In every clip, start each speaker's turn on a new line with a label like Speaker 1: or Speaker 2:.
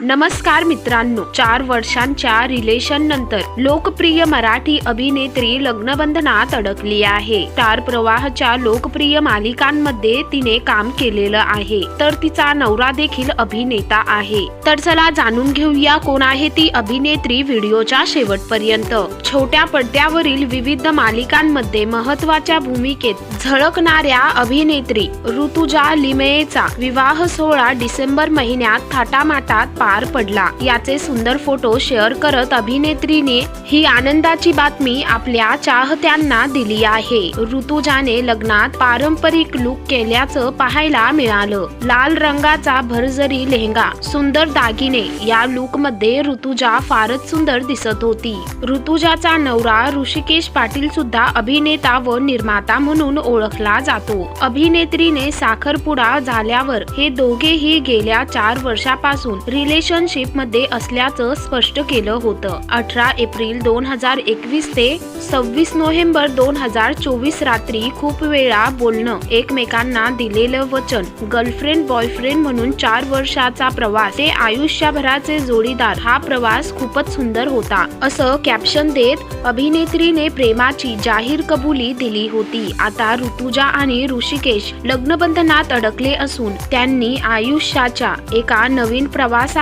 Speaker 1: नमस्कार मित्रांनो चार वर्षांच्या रिलेशन नंतर लोकप्रिय मराठी अभिनेत्री लग्नबंधनात अडकली आहे. स्टार प्रवाहच्या लोकप्रिय मालिकांमध्ये तिने काम केलेलं आहे. तर तिचा नवरा देखील अभिनेता आहे. तर चला जाणून घेऊया कोण आहे ती अभिनेत्री व्हिडिओच्या शेवटपर्यंत. छोट्या पडद्यावरील विविध मालिकांमध्ये महत्त्वाच्या भूमिकेत झळकणाऱ्या अभिनेत्री ऋतुजा लिमयेचा विवाह सोहळा डिसेंबर महिन्यात थाटामाटात पार पडला. याचे सुंदर फोटो शेअर करत अभिनेत्रीने ही आनंदाची बातमी आपल्या चाहत्यांना दिली आहे. ऋतुजाने लग्नात पारंपरिक लुक केल्याचं पाहायला मिळालं. लाल रंगाचा भरजरी लेहंगा सुंदर दागिने या लुकमध्ये ऋतुजा फारच सुंदर दिसत होती. ऋतुजाचा नवरा ऋषिकेश पाटील सुद्धा अभिनेता व निर्माता म्हणून ओळखला जातो. अभिनेत्रीने साखरपुडा झाल्यावर हे दोघेही गेल्या चार वर्षापासून रिले मध्ये असल्याचं स्पष्ट केलं होतं. अठरा एप्रिल दोन हजार एकवीस ते सव्वीस नोव्हेंबर दोन हजार चोवीस रात्री खूप वेळा बोलणं एकमेकांना दिलेलं वचन गर्लफ्रेंड बॉयफ्रेंड म्हणून चार वर्षाचा प्रवास ते आयुष्यभराचे जोडीदार हा प्रवास खूपच सुंदर होता. असं कॅप्शन देत अभिनेत्रीने प्रेमाची जाहीर कबुली दिली होती. आता ऋतुजा आणि ऋषिकेश लग्नबंधनात अडकले असून त्यांनी आयुष्याच्या एका नवीन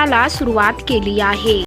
Speaker 1: प्रवासाला सुरुवात केली आहे.